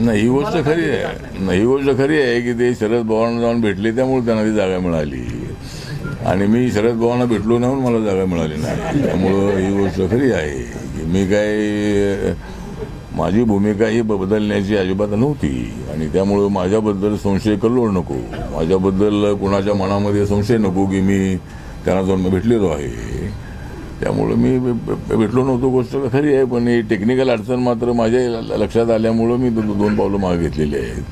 नाही ही गोष्ट खरी आहे. नाही ही गोष्ट खरी आहे की ते शरद पवारांना जाऊन भेटले त्यामुळे त्यांना ती जागा मिळाली. आणि मी शरद पवारांना भेटलो नाही म्हणून मला जागा मिळाली नाही. त्यामुळं ही गोष्ट खरी आहे की मी काय माझी भूमिका ही बदलण्याची अजिबात नव्हती. आणि त्यामुळं माझ्याबद्दल संशय कल्लोळ नको. माझ्याबद्दल कुणाच्या मनामध्ये संशय नको की मी त्यांना जाऊन भेटलेलो आहे. त्यामुळं मी भेटलो नव्हतो गोष्ट खरी आहे पण ही टेक्निकल अडचण मात्र माझ्या ल- लक्षात आल्यामुळं मी दोन पावलं मागे घेतलेली आहेत.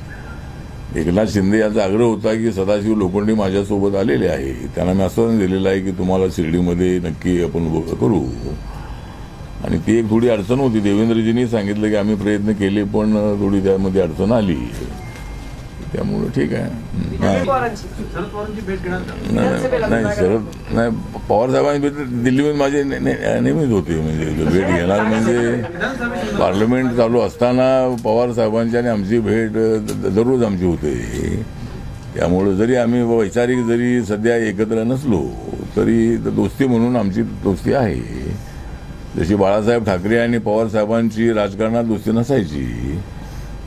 एकनाथ शिंदे याचा आग्रह होता की सदाशिव लोखंडे माझ्यासोबत आलेले आहे. त्यांना मी आश्वासन दिलेलं आहे की तुम्हाला शिर्डीमध्ये नक्की आपण करू. आणि ती एक थोडी अडचण होती. देवेंद्रजींनी सांगितलं की आम्ही प्रयत्न केले पण थोडी त्यामध्ये अडचण आली. त्यामुळं ठीक आहे. हा. नाही नाही शरद नाही पवार साहेबांनी भेट दिल्लीमध्ये माझे नेहमीच होते. म्हणजे भेट घेणार म्हणजे पार्लमेंट चालू असताना पवार साहेबांची आणि आमची भेट दररोज आमची होते. त्यामुळं जरी आम्ही वैचारिक जरी सध्या एकत्र नसलो तरी दोस्ती म्हणून आमची दोस्ती आहे. जशी बाळासाहेब ठाकरे आणि पवार साहेबांची राजकारणात दोस्ती नसायची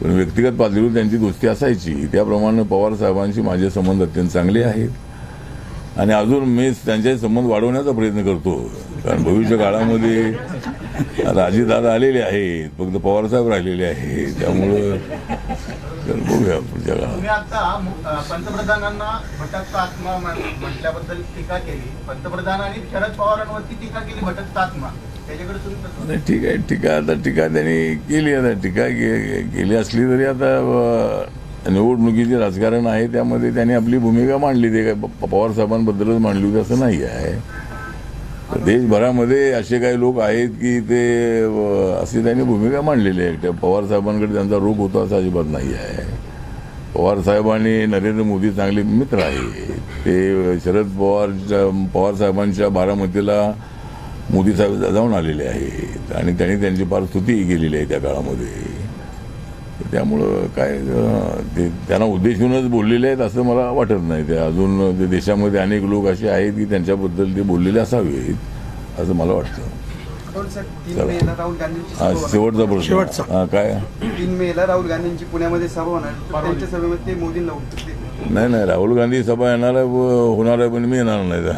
पण व्यक्तिगत पातळीवर त्यांची दोस्ती असायची. त्याप्रमाणे पवार साहेबांशी माझे संबंध अत्यंत चांगले आहेत. आणि अजून मी त्यांचे संबंध वाढवण्याचा प्रयत्न करतो. कारण भविष्य काळामध्ये राजेदादा आलेले आहेत. फक्त पवारसाहेब राहिलेले आहेत. त्यामुळं बघूया पुढच्या काळात. पंतप्रधानांना भटकता आत्मा म्हटल्याबद्दल टीका केली. पंतप्रधानांनी शरद पवारांवरती टीका केली भटकता आत्मा. नाही ठीक आहे टीका आता टीका त्यांनी केली आता टीका केली असली तरी आता निवडणुकीचे राजकारण आहे त्यामध्ये त्यांनी आपली भूमिका मांडली ते काय पवार साहेबांबद्दलच मांडली होती असं नाही आहे. देशभरामध्ये असे काही लोक आहेत की ते अशी त्यांनी भूमिका मांडलेली आहे. त्या पवार साहेबांकडे त्यांचा रोग होता असं अजिबात नाही आहे. पवार साहेब आणि नरेंद्र मोदी चांगले मित्र आहेत. ते शरद पवारच्या पवार साहेबांच्या बारामतीला मोदी साहेब जाऊन आलेले आहेत. आणि त्यांनी त्यांची फार स्तुती केलेली आहे त्या काळामध्ये. त्यामुळं काय ते त्यांना उद्देशूनच बोललेले आहेत असं मला वाटत नाही. ते अजून ते देशामध्ये अनेक लोक असे आहेत की त्यांच्याबद्दल ते बोललेले असावेत असं मला वाटतं. हा. शेवटचा प्रश्न. हा काय? तीन मेला राहुल गांधींची पुण्यामध्ये सभा होणार. त्यांच्या सभेमध्ये मोदींना. नाही नाही राहुल गांधी सभा येणार आहे होणार आहे पण मी येणार नाही. तर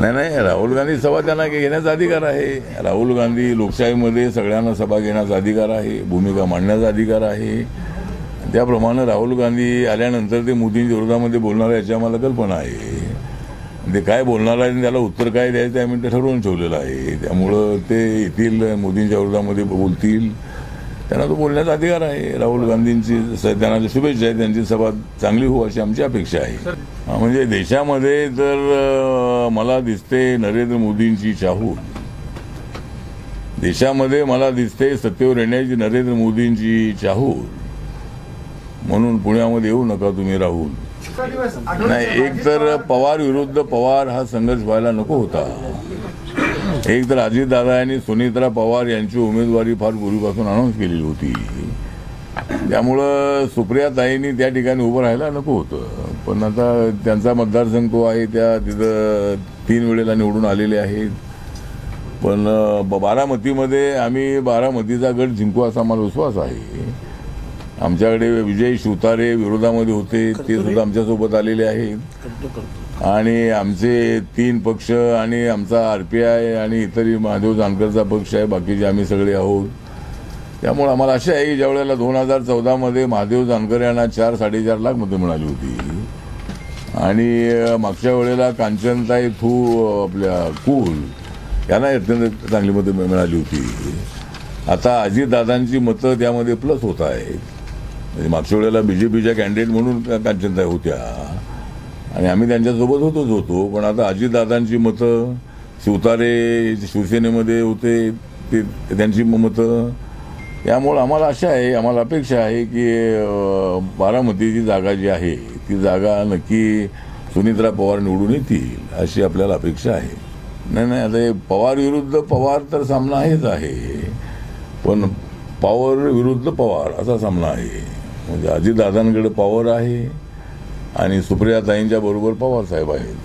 नाही नाही राहुल गांधी सभा त्यांना घेण्याचा अधिकार आहे. राहुल गांधी लोकशाहीमध्ये सगळ्यांना सभा घेण्याचा अधिकार आहे भूमिका मांडण्याचा अधिकार आहे. त्याप्रमाणे राहुल गांधी आल्यानंतर ते मोदींच्या विरोधामध्ये बोलणार आहे याची आम्हाला कल्पना आहे. ते काय बोलणार आहे आणि त्याला उत्तर काय द्यायचं आम्ही ते ठरवून ठेवलेलं आहे. त्यामुळं ते येतील मोदींच्या विरोधामध्ये बोलतील. त्यांना तो बोलण्याचा अधिकार आहे. राहुल गांधींची त्यांना शुभेच्छा आहे त्यांची सभा चांगली हो अशी आमची अपेक्षा आहे. म्हणजे देशामध्ये तर मला दिसते नरेंद्र मोदींची चाहूल देशामध्ये मला दिसते सत्तेवर येण्याची नरेंद्र मोदींची चाहूल म्हणून पुण्यामध्ये येऊ नका तुम्ही राहुल. नाही एक तर पवार विरुद्ध पवार हा संघर्ष व्हायला नको होता. एक तर अजितदादा यांनी सुनित्रा पवार यांची उमेदवारी फार पूर्वीपासून अनाऊन्स केलेली होती. त्यामुळं सुप्रियाताईंनी त्या ठिकाणी उभं राहायला नको होतं. पण आता त्यांचा मतदारसंघ तो आहे त्या तिथं तीन वेळेला निवडून आलेले आहेत. पण बारामतीमध्ये आम्ही बारामतीचा गट जिंकू असा मला विश्वास आहे. आमच्याकडे विजय शिवतारे विरोधामध्ये होते ते सुद्धा आमच्यासोबत आलेले आहेत. आणि आमचे तीन पक्ष आणि आमचा आर पी आय आणि इतरही महादेव जानकरचा पक्ष आहे. बाकीचे आम्ही सगळे आहोत. त्यामुळे आम्हाला असे आहे की ज्या वेळेला दोन हजार चौदामध्ये महादेव जानकर यांना चार साडेचार लाख मतं मिळाली होती. आणि मागच्या वेळेला कांचनताई थू आपल्या कुल यांना अत्यंत चांगली मतं मिळाली होती. आता अजितदादांची मतं त्यामध्ये प्लस होत आहेत. म्हणजे मागच्या वेळेला बीजेपीच्या कॅन्डिडेट म्हणून का- कांचनताई होत्या. आणि आम्ही त्यांच्यासोबत होतोच होतो. पण आता अजितदादांची मतं शिवतारे शिवसेनेमध्ये होते ते त्यांची मतं. त्यामुळं आम्हाला आशा आहे आम्हाला अपेक्षा आहे की बारामतीची जागा जी आहे ती जागा नक्की सुनित्रा पवार निवडून येतील अशी आपल्याला अपेक्षा आहे. नाही नाही आता हे पवार विरुद्ध पवार तर सामना आहेच आहे. पण पॉवर विरुद्ध पवार असा सामना आहे. म्हणजे अजितदादांकडे पॉवर आहे आणि सुप्रियाताईंच्या बरोबर पवार साहेब आहेत.